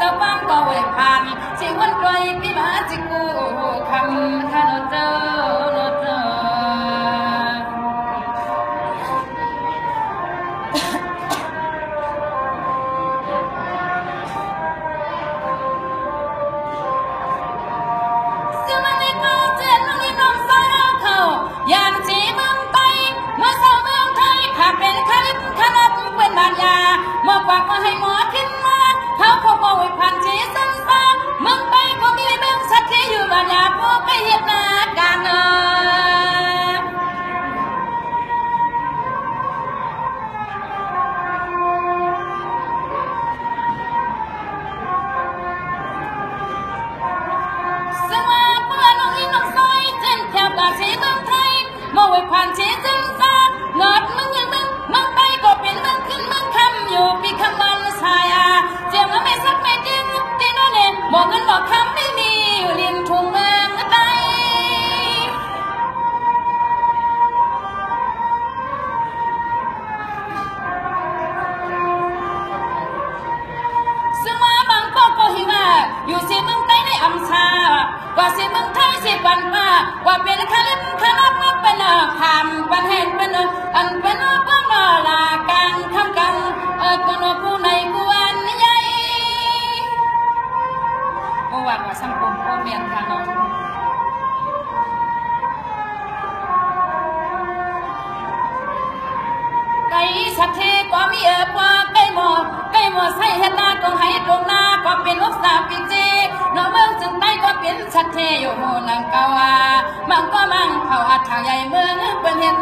มามันนามามีเวรรค์ก็ไว้ผ่านชีวันไกลพี่มาจิกูคำท่านเจ้าเจ้าสิมันในกอเจ็ดมันในน้องสาเขาอยางจีเมืองไทยเมื่อสาวเมืองไทยขาดเป็นคลิปขนาดเป็นบานยาหมอกว่าก็ให้ ว่ ไก่สักทีก็มีเออว่าไก่หมอไก่หมอใส่เฮ็ดนาตรงให้ตรงหน้าก็เป็นลูกสาวจริงๆน้องเมืองจึงได้ก็เป็นสักเทีอยู่หูนังกาวามันก็มั่งเผาอัดทางใหญ่เมืองเป็นเฮ็ด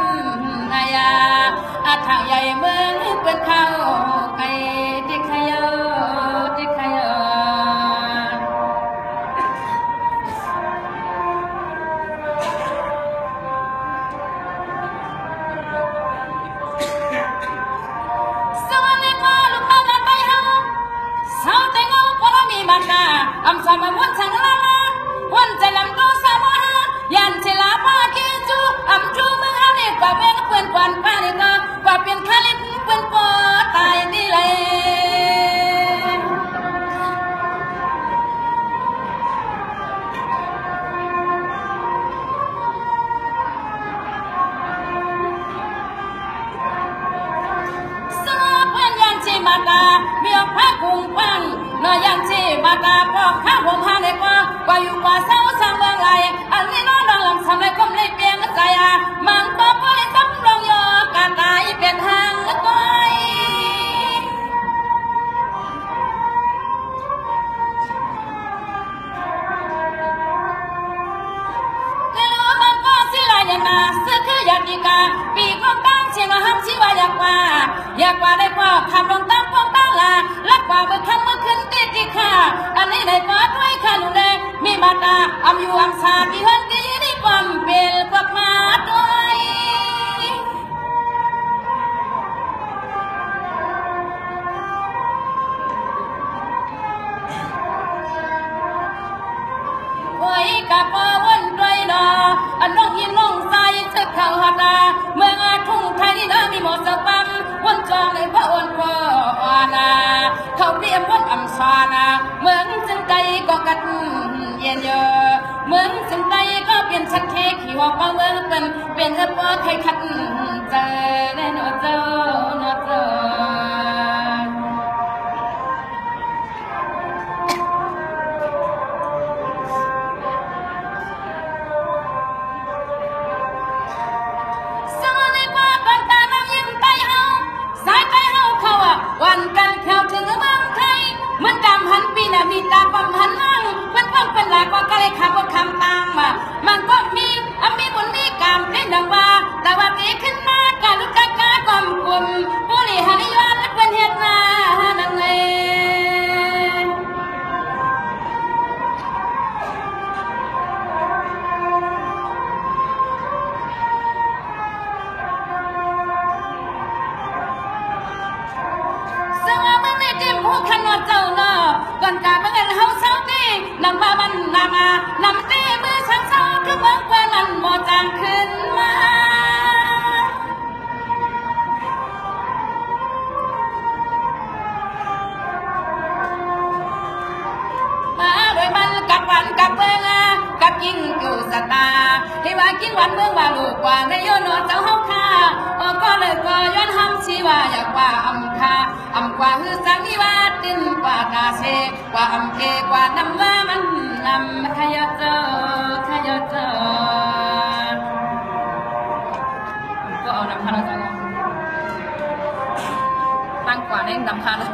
นายาอัดทางใหญ่เมืองเป็นข้าวไก่ดิขยอ งนอยันชีมาตาพอกข้าผมหาเด็กว่าว่าอยู่กว่าเศร้าสร้างเมืองไรอันนี้น้องดังลำสำเชียงมาห้ามชีวาอยากว่า อยากว่าได้กว่าคำลงตั้งพองตั้งลาลักกว่าเมื่อคำเมื่อคืนตีกี่ข้าอันนี้ได้ก็ด้วยข้าลุงแดงมีมาตาอำอยู่อำสาปีเฮินกี่นี่ความเป็นกวักม กเทขี่ว่าเมื่อเป็นเป็นเอปอใครขัดเจอแน่นอนเจอนอเจอสวัสดีว่าก่อนตาน้ำยิ้มไตเฮาสายไตเฮาเขาอะวันกันแถวถึงเมืองไทยมือนดำหันปีน่ะมีตาความหันนั่งเป็นความเป็นหลากว่าไกลขาว่าคำตามมามันก็มี กรรมเป็นดังว่าแต่ว่าตีขึ้นมาการลุกกากากลมกลุ่มผู้ริหารนิยมเป็นเหตุนานั่นเองซึ่งว่าเมึงนี่จิ้มผู้ขันว่าเจ้าเนาะก่อนการเมื่อเงินเฮาเศร้าตีนำมามันนามา นำตีมือช่าง ก็อเมืองกว่านั้นบ่จางขึ้นมามาโดยมันกับวันกับเมืองกับกิ้งกูสตาที่ว่ากิ้งวันเมืองว่าลูกว่าในโยนอเจ้าเฮาค่ะก็เลยก็ย อนห้ำชีวาอยากว่าอำคาอำกว่าฮือสังนิวาตินกว่ากาเชกว่าอำเกกว่านำว่ามันนำขยะเจอขยะเจอก็เอานำพาราจารย์ตั้งกว่าเน่งนำพารา